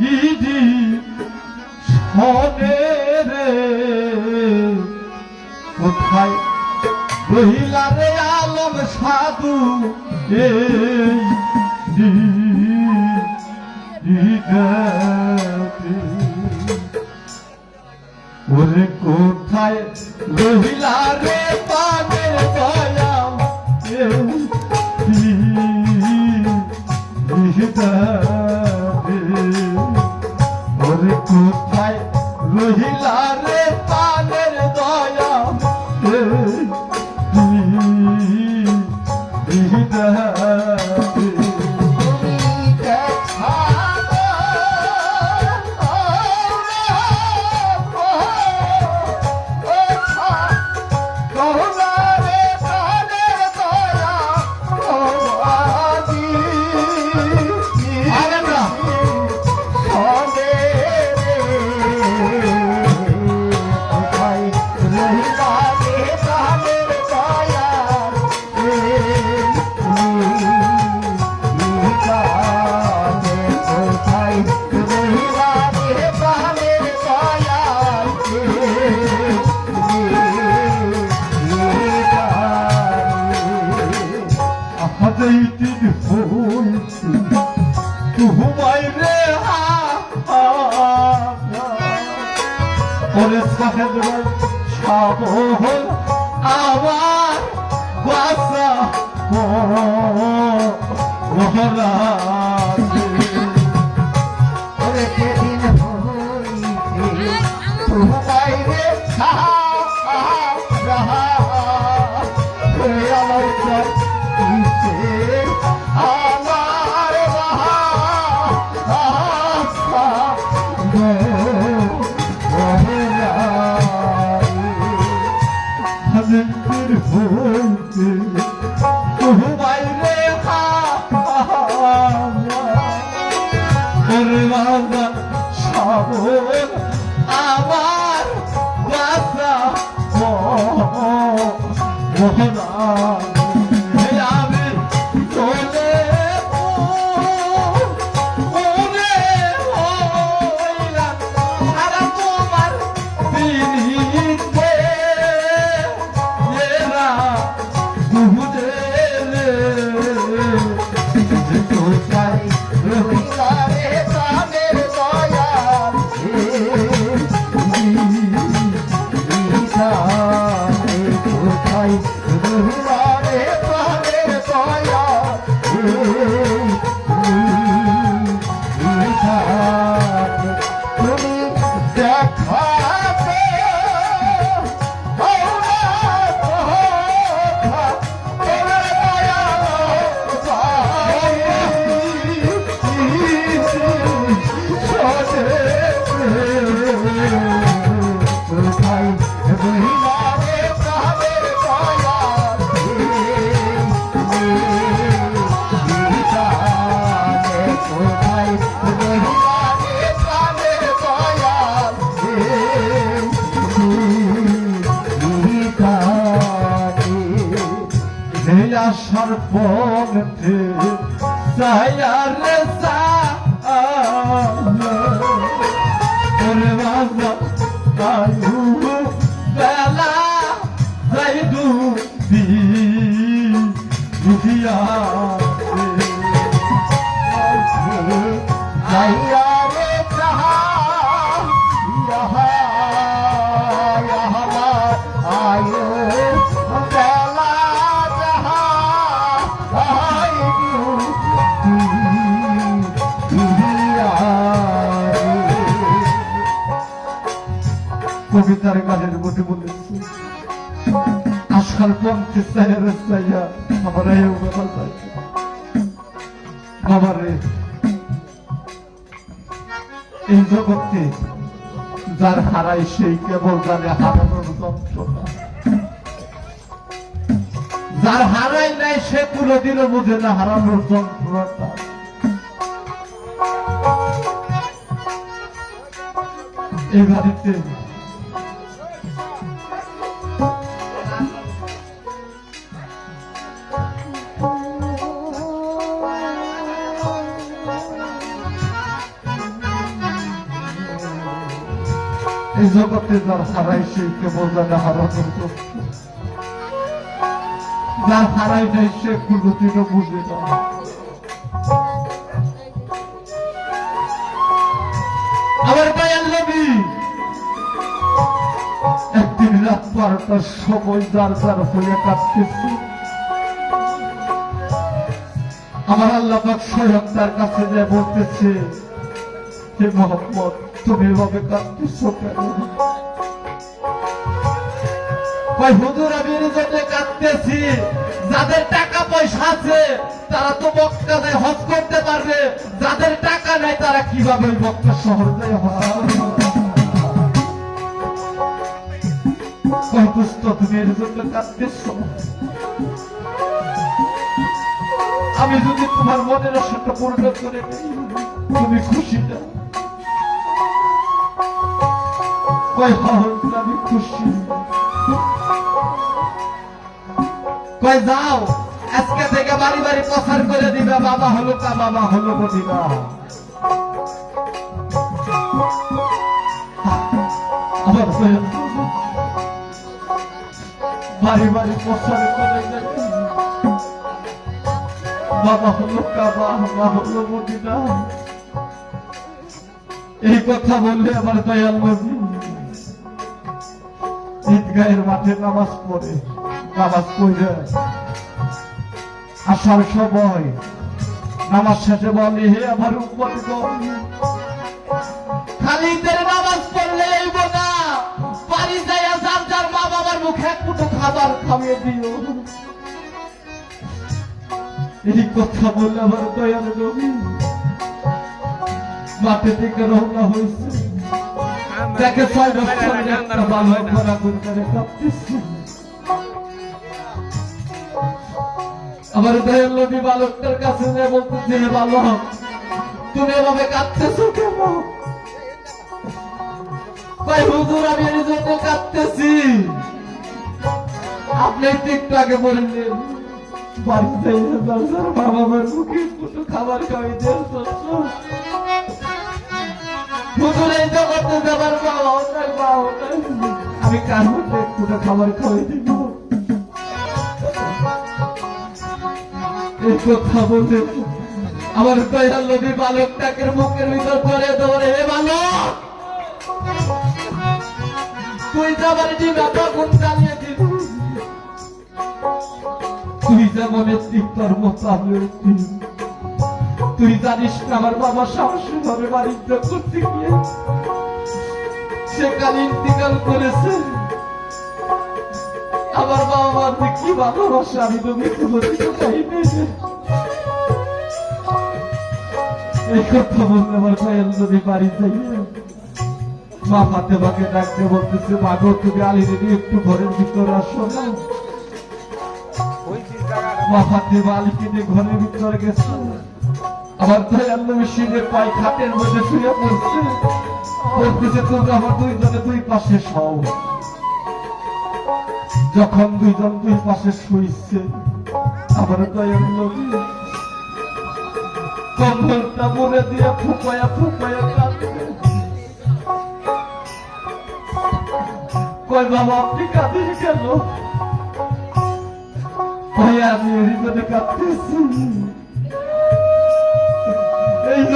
ইদি শোনে রে। কোথায় রহিলা রে আলম সাধু? এই। ওরে কোথায় রহিলা রে পানের দয়াল এই দি- আহাজাইতির হইছি তুহুমাই রে হা ওরে সাহেব ভাই সাবহল আমার বাসা মহারাজ আমার মহারাজ কবিতার গানের মধ্যে বলেছি। আশার পথে সায়ার সাইয়া আমার এই কথা চাইছে বাবারে এই জগতে যার হারাই সেই কেবল জানে হারানোর যন্ত্রণা। যার হারাই নাই সে কোনোদিনও বুঝে না হারানোর যন্ত্রণাটা। এই বাড়িতে সে বুঝে আমার একদিন রাত বারোটার সময় যার যার হয়ে কাঁদতেছি। আমার আল্লাহ স্বয়ং তার কাছে যে বলতেছে, হে মোহাম্মদ তুমি হুজুর, আমি কাঁদতেছি। যাদের টাকা পয়সা আছে, তারা তো যায় হজ করতে পারবে। যাদের টাকা নাই, তারা কীভাবে ওই মক্কা শহর তুমি কাঁদতেছ আমি যদি তোমার মনের আশাটা পূর্ণ করে তুমি খুশি না। কয় আমি খুশি। কয় যাও, আজকে থেকে বাড়ি বাড়ি করে দিবে, বাবা হলো কা, বাবা হলো হয়ে বাড়ি বাড়ি করে বাবা হলো বাবা হলো এই কথা বললে আমার দয়াল ঈদগাহের মাঠে নামাজ পড়ে নামাজ পড়ে। আসার সময় নামাজ শেষে বলে, হে আমার উপর খালি ঈদের নামাজ পড়লে বোনা বাড়ি যাইয়া যার মা বাবার মুখে এক খাবার খাইয়ে দিও। এই কথা বলে আমার নবী, মাঠে থেকে রওনা হয়েছে। বছরের একটা বালক ঘোরাঘুরি করে আমার দয়াল নবী বালকটার কাছে হে বালক তুমি এভাবে কাঁদতেছো কেন? ভাই, হুজুর, আমি এর জন্য কাঁদতেছি। আপনি একটু আগে বললেন বাড়িতে বাবা মার মুখে দুটো খাবার খাওয়াই দেওয়ার জন্য হুজুর এই জগতে যাবার আমি কার মধ্যে একটু খাবার খাওয়াই দিব? আমার দয়াল বালকটাকে মুখের ভিতর করে ধরে, হে বালক, তুই যাবার ডিম আগুন জ্বালিয়ে দিবি তুই যেমন একটি মতো একটি তুই জানিস আমার বাবা সাহসী ভাবে বাণিজ্য করতে গিয়ে? সে কাল ইন্তিকাল করেছে। আমার বাবা মার যে কি ভালোবাসে, আমি তো মৃত্যু বলতে চাইনি এই কথা বলতে আমার কয়েল যদি বাড়ি যাইয়ে মা ফাতেমাকে ডাকতে বলতেছে মা গো তুমি আলী দিদি একটু ঘরের ভিতরে আসো না। মা ফাতেমা আলীকে নিয়ে ঘরের ভিতরে গেছে। আমার দয়াল নবী সিংহের পায়ে খাটের মধ্যে শুয়ে পড়ছে। বলতেছে, তোমরা আমার দুইজনে দুই পাশে সও যখন দুইজন দুই পাশে শুইছে, আমার দয়াল নবী কম্বলটা মনে দিয়ে ফুপায়া ফুপায়া কাঁদছে। কই বাবা, আপনি কাঁদেন কেন? আমি এর কাঁদতেছি।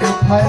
কোথায়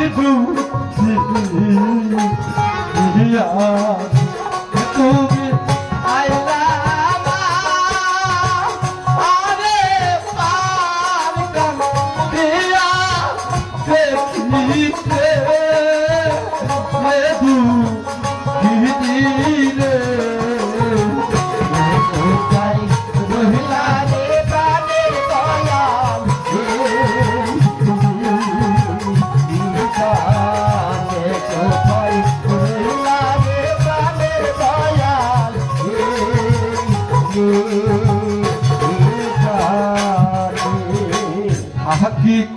যাইবু ইয়া তুমি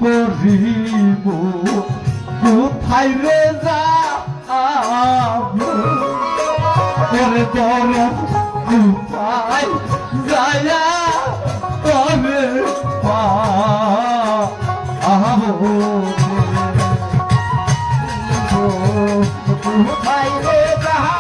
করিব কোথায় রে যাব? তোরে তোর কোথায় যায়া তবে পাবো? কোথায় রে যাহা